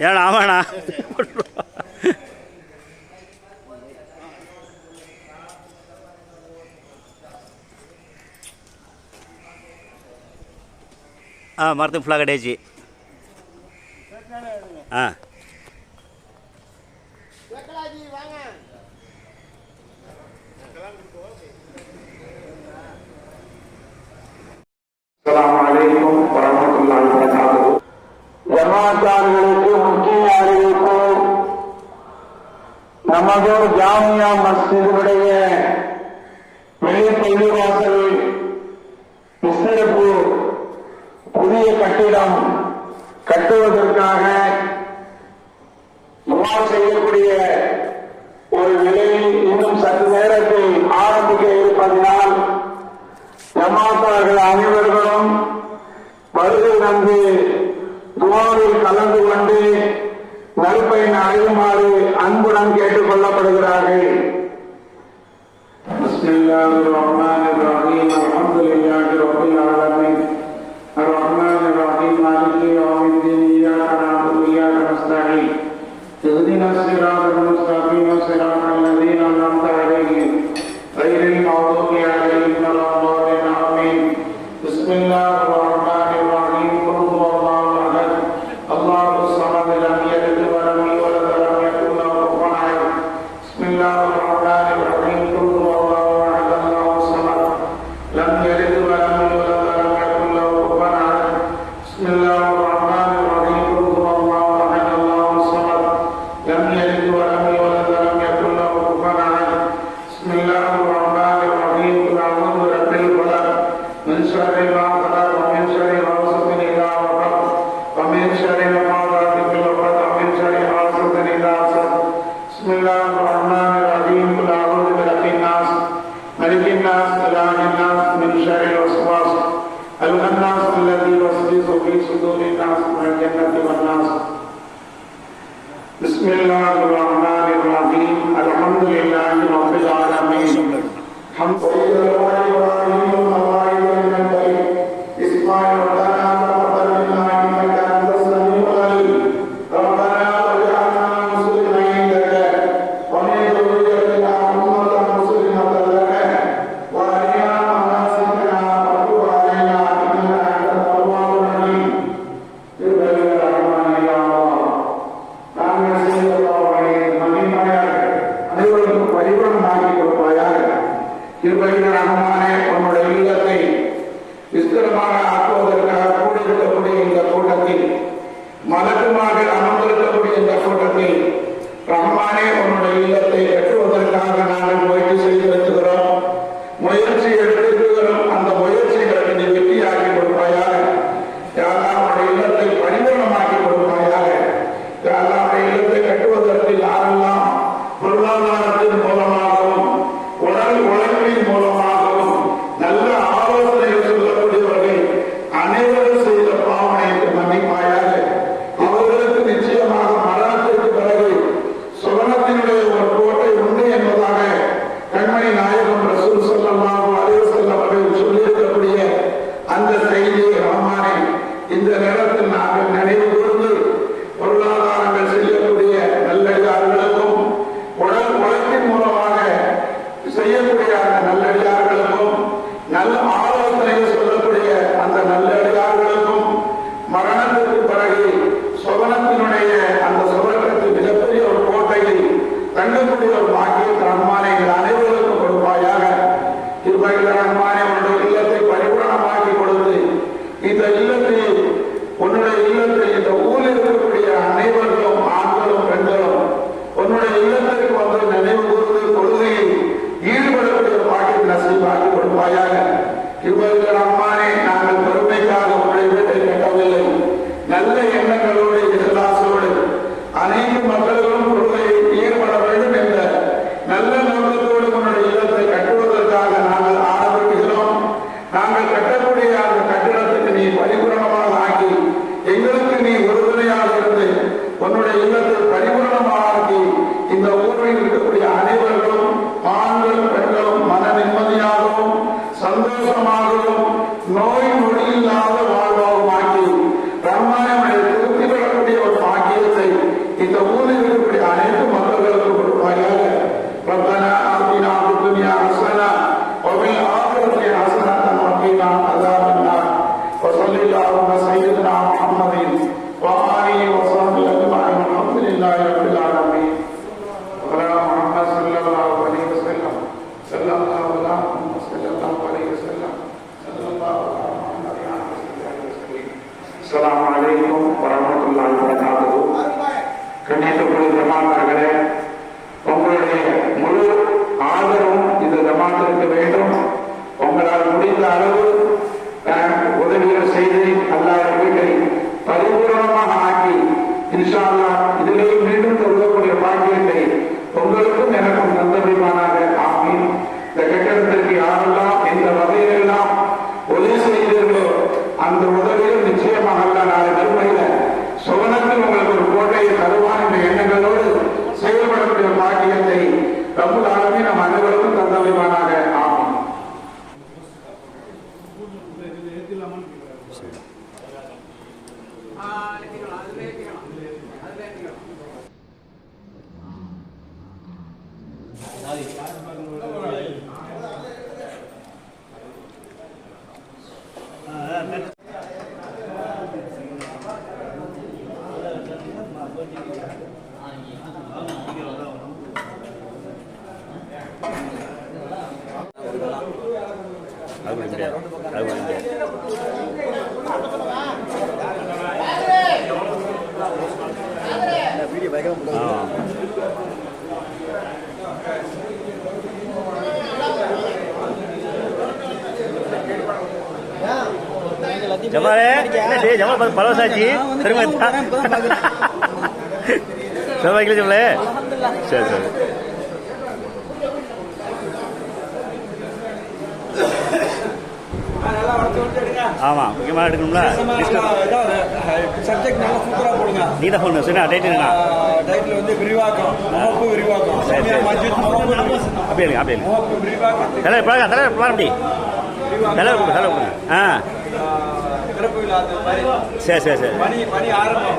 ஏடா ஆமாண்ணா ஆ மரத்துக்கு ஃபுல்லாக கடையாச்சு ஆ. ಜಮಾತಾರಿಗಳಿಗೂ ಮುಖ್ಯಾರಿಗಳಿಗೂ ನಮಗೂ ಜಾಮಿಯ ಮಸೀದುಗಳಿಗೆ வருகை தந்து துவாவில் கலந்து கொண்டு நற்பயன் அடையுமாறு அன்புடன் கேட்டுக் கொள்ளப்படுகிறார்கள் اهدنا الصراط المستقيم صراط الذين انعمت عليهم हम Gloria திருமகள் ரஹ்மான اللهم سيدنا محمد وآله وصحبه أجمعين والحمد لله رب العالمين وعلى محمد صلى الله عليه وسلم صلى الله على محمد صلى الله عليه وسلم صلى الله على محمد وعلى آله وسلم السلام عليكم ورحمة الله وبركاته கண்ணியத்துக்குரிய ஜமாத்தார்களே உங்களுடைய முழு ஆதரவும் இந்த ஜமாத்திற்கு வேண்டும் உங்களால் முடிந்த அளவு செய்து அது பண்ண முடியாது அது பண்ண முடியாது. ஜமாலே டேய் ஜமால் ஆச்சு திரும்ப சரி சரி ஆமாம் முக்கியமாக எடுக்கணும்ல? சப்ஜெக்ட் நல்லா சூப்பரா போடுங்க. நீ தான் ஃபோன் சொன்னா டேட் என்ன டைட்டில் வந்து விரிவாக்கம் முகப்பு விரிவாக்கம். சரி, சரி. அப்படியே இருங்க அப்படியே முகப்பு விரிவாக்கம் தலைவர் பழக தலைவர் பழக அப்படி. தலைவர் கொடுங்க தலைவர் கொடுங்க. ஆ. சரி சரி சரி. பணி பணி ஆரம்பம்.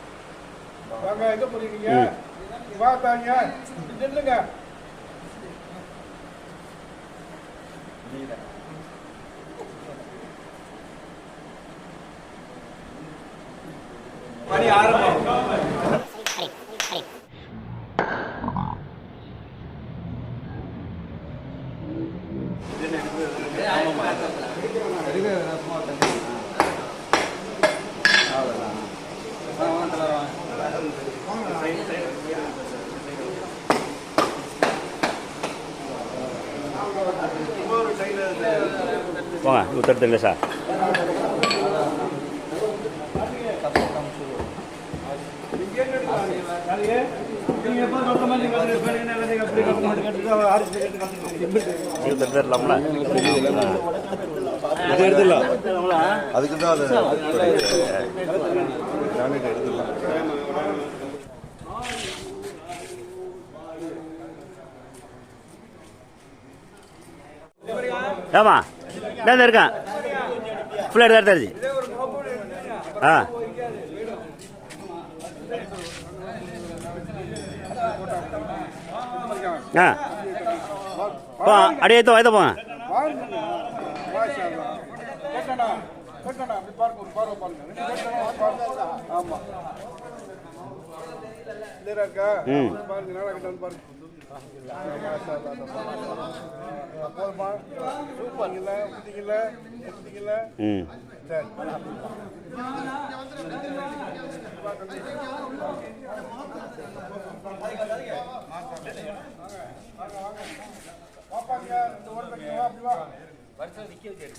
வாங்க எங்க போறீங்க? வாத்தாங்க நில்லுங்க. பணி ஆரம்பம். போங்க உத்தரத்துல சார். இருபத்தெட்டு தரலாம்ல அது எடுத்துடலாம். அதுக்கு தான் அது கிரானைட் எடுத்துடலாம். ஏமா இந்த இருக்கான் ஃபுல்லாக எடுத்து எடுத்தாச்சு. ஆ. ஆ. போ அடியே தோ வயத போங்க கேட்டா கேட்டா ம்.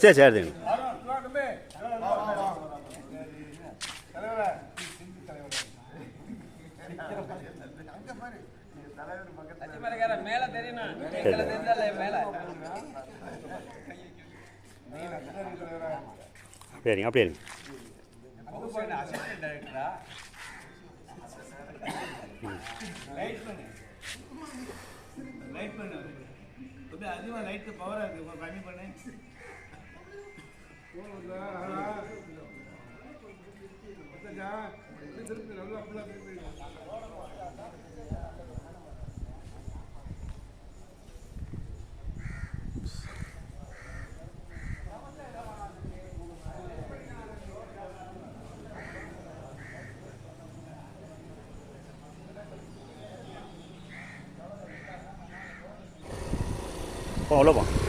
சரி சரி எடுத்துங்க தம்பி வா வா சரிங்க அப்படியே இருங்க பண்ணு அதிகமாக லைட்டு பவராக இருக்கு கம்மி பண்ணு நல்லா அப்படிலாம் திருப்பி போ உள்ள போ